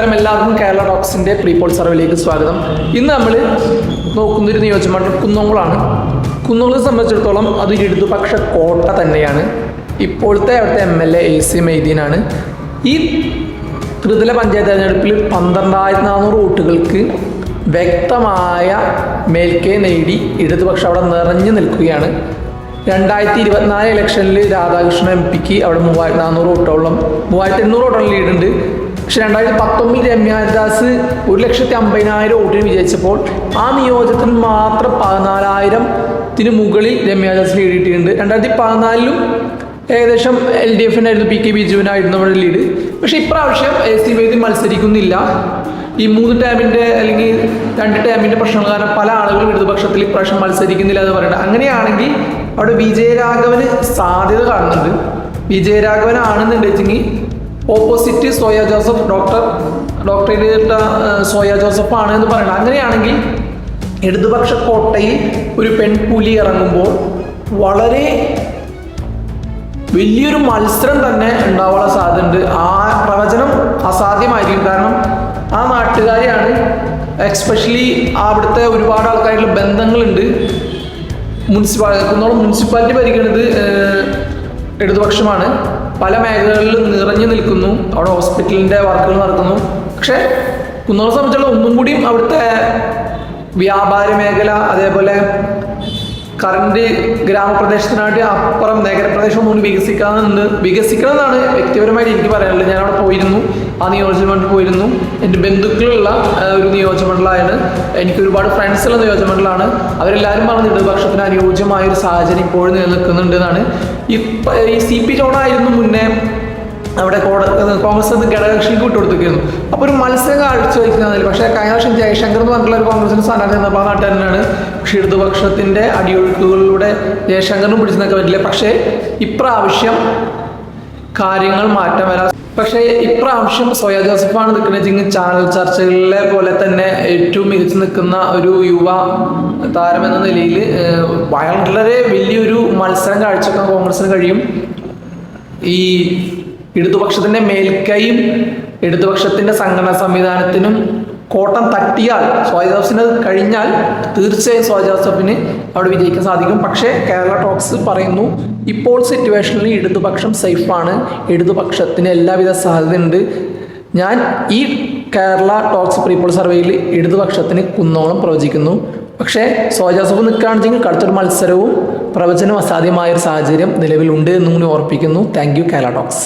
നമസ്കാരം എല്ലാവർക്കും കേരള ടോക്സിന്റെ പ്രീപോൾ സർവേയിലേക്ക് സ്വാഗതം. ഇന്ന് നമ്മൾ നോക്കുന്നൊരു നിയോജകമണ്ഡലം കുന്നംകുളമാണ് കുന്നംകുളത്തെ സംബന്ധിച്ചിടത്തോളം അത് ഇടതുപക്ഷ കോട്ട തന്നെയാണ്. ഇപ്പോഴത്തെ അവിടുത്തെ M L A A C മൈദീനാണ് ഈ ത്രിതല പഞ്ചായത്ത് തെരഞ്ഞെടുപ്പിൽ പന്ത്രണ്ടായിരത്തി നാനൂറ് വോട്ടുകൾക്ക് വ്യക്തമായ മേൽക്കൈ നേടി ഇടതുപക്ഷം അവിടെ നിറഞ്ഞു നിൽക്കുകയാണ്. രണ്ടായിരത്തി ഇരുപത്തിനാല് ഇലക്ഷനിൽ രാധാകൃഷ്ണൻ എം പിക്ക് അവിടെ മൂവായിരത്തി നാനൂറ് വോട്ടോളം മൂവായിരത്തി എണ്ണൂറ് വോട്ടോളം ലീഡുണ്ട്. പക്ഷെ രണ്ടായിരത്തി പത്തൊമ്പതിൽ രമ്യ ഹരിദാസ് ഒരു ലക്ഷത്തി അമ്പതിനായിരം വോട്ടിന് വിജയിച്ചപ്പോൾ ആ നിയോജകത്തിൽ മാത്രം പതിനാലായിരത്തിന് മുകളിൽ രമ്യ ഹരിദാസ് ലീഡ് രണ്ടായിരത്തി പതിനാലിലും ഏകദേശം എൽ ഡി എഫിനായിരുന്നു പി കെ ബിജുവിനായിരുന്നു നമ്മുടെ ലീഡ് പക്ഷെ ഇപ്രാവശ്യം എ സി വേദി മത്സരിക്കുന്നില്ല. ഈ മൂന്ന് ടൈമിന്റെ അല്ലെങ്കിൽ രണ്ട് ടൈമിന്റെ പ്രശ്നങ്ങൾ കാരണം പല ആളുകളും ഇടതുപക്ഷത്തിൽ ഇപ്രാവശ്യം മത്സരിക്കുന്നില്ല എന്ന് പറയുന്നത്. അങ്ങനെയാണെങ്കിൽ അവിടെ വിജയരാഘവന് സാധ്യത കാണുന്നുണ്ട്. വിജയരാഘവൻ ആണെന്നുണ്ടെങ്കിൽ opposite Soya Joseph doctor doctorate Soya Joseph ആണ് എന്ന് പറയുന്നത്. അങ്ങനെയാണെങ്കിൽ ഇടതുപക്ഷ കോട്ടയിൽ ഒരു പെൺപുലി ഇറങ്ങുമ്പോൾ വളരെ വലിയൊരു മത്സരം തന്നെ ഉണ്ടാവാനുള്ള സാധ്യതയുണ്ട്. ആ പ്രവചനം അസാധ്യമായിരിക്കും. കാരണം ആ നാട്ടുകാരെയാണ് എക്സ്പെഷ്യലി അവിടുത്തെ ഒരുപാട് ആൾക്കാരുടെ ബന്ധങ്ങളുണ്ട്. മുനിസിപ്പാലിറ്റി മുനിസിപ്പാലിറ്റി ഭരിക്കുന്നത് ഇടതുപക്ഷമാണ്. പല മേഖലകളിലും നിറഞ്ഞു നിൽക്കുന്നു. അവിടെ ഹോസ്പിറ്റലിന്റെ വർക്കുകൾ നടക്കുന്നു. പക്ഷേ കുന്നോളം സംബന്ധിച്ചുള്ള ഒന്നും കൂടിയും അവിടുത്തെ വ്യാപാര മേഖല അതേപോലെ കറണ്ട് ഗ്രാമപ്രദേശത്തിനായിട്ട് അപ്പുറം നഗരപ്രദേശം ഒന്നും വികസിക്കാനുണ്ട്. വികസിക്കണം എന്നാണ് വ്യക്തിപരമായിട്ട് എനിക്ക് പറയാനുള്ളത്. ഞാൻ അവിടെ പോയിരുന്നു. ആ നിയോജകമണ്ഡലം പോയിരുന്നു. എന്റെ ബന്ധുക്കളുള്ള ഒരു നിയോജകമണ്ഡലമാണ് എനിക്ക് ഒരുപാട് ഫ്രണ്ട്സ് ഉള്ള നിയോജകമണ്ഡലമാണ്. അവരെല്ലാവരും പറഞ്ഞിട്ട് ഇടതുപക്ഷത്തിന് അനുയോജ്യമായ ഒരു സാഹചര്യം ഇപ്പോഴും നിലനിൽക്കുന്നുണ്ട് എന്നാണ്. ഈ സി പി ജോണായിരുന്നു മുന്നേ കോൺഗ്രസ് അത് ഘടകകക്ഷിക്ക് വിട്ടുകൊടുത്തിരിക്കുന്നു. അപ്പോൾ ഒരു മത്സരം കാഴ്ചവെക്കുന്നതിൽ പക്ഷേ കഴിഞ്ഞ വർഷം ജയശങ്കർ എന്ന് പറഞ്ഞിട്ടുള്ള ഒരു കോൺഗ്രസിന് സ്ഥാനാർത്ഥി നാട്ടിൽ നാട്ടുകാരനാണ്. പക്ഷേ ഇടതുപക്ഷത്തിന്റെ അടിയൊഴുക്കുകളിലൂടെ ജയശങ്കറിനും പിടിച്ചു നിൽക്കാൻ പറ്റില്ല പക്ഷേ ഇപ്രാവശ്യം കാര്യങ്ങൾ മാറ്റം വരാ പക്ഷേ ഇപ്രാവശ്യം സോയ ജോസഫാണ് നിൽക്കുന്നത്. ചാനൽ ചർച്ചകളിലെ പോലെ തന്നെ ഏറ്റവും മികച്ചു നിൽക്കുന്ന ഒരു യുവ താരം എന്ന നിലയിൽ വളരെ വലിയൊരു മത്സരം കാഴ്ചവെക്കാൻ കോൺഗ്രസിന് കഴിയും. ഈ ഇടതുപക്ഷത്തിന്റെ മേൽക്കൈയും ഇടതുപക്ഷത്തിന്റെ സംഘടനാ സംവിധാനത്തിനും കോട്ടം തട്ടിയാൽ ജോസഫിന് കഴിഞ്ഞാൽ തീർച്ചയായും സോയ ജോസഫിന് അവിടെ വിജയിക്കാൻ സാധിക്കും. പക്ഷേ കേരള ടോക്സ് പറയുന്നു ഇപ്പോൾ സിറ്റുവേഷനിൽ ഇടതുപക്ഷം സേഫാണ് ഇടതുപക്ഷത്തിന് എല്ലാവിധ സാധ്യതയുണ്ട് ഞാൻ ഈ കേരള ടോക്സ് പ്രീപോൾ സർവേയിൽ ഇടതുപക്ഷത്തിന് കുന്നോളം പ്രവചിക്കുന്നു. പക്ഷേ ജോസഫ് നിൽക്കുകയാണെങ്കിൽ കടുത്തൊരു മത്സരവും പ്രവചനം അസാധ്യമായ ഒരു സാഹചര്യം നിലവിലുണ്ട് എന്നും കൂടി ഓർപ്പിക്കുന്നു. Thank you Kerala talks.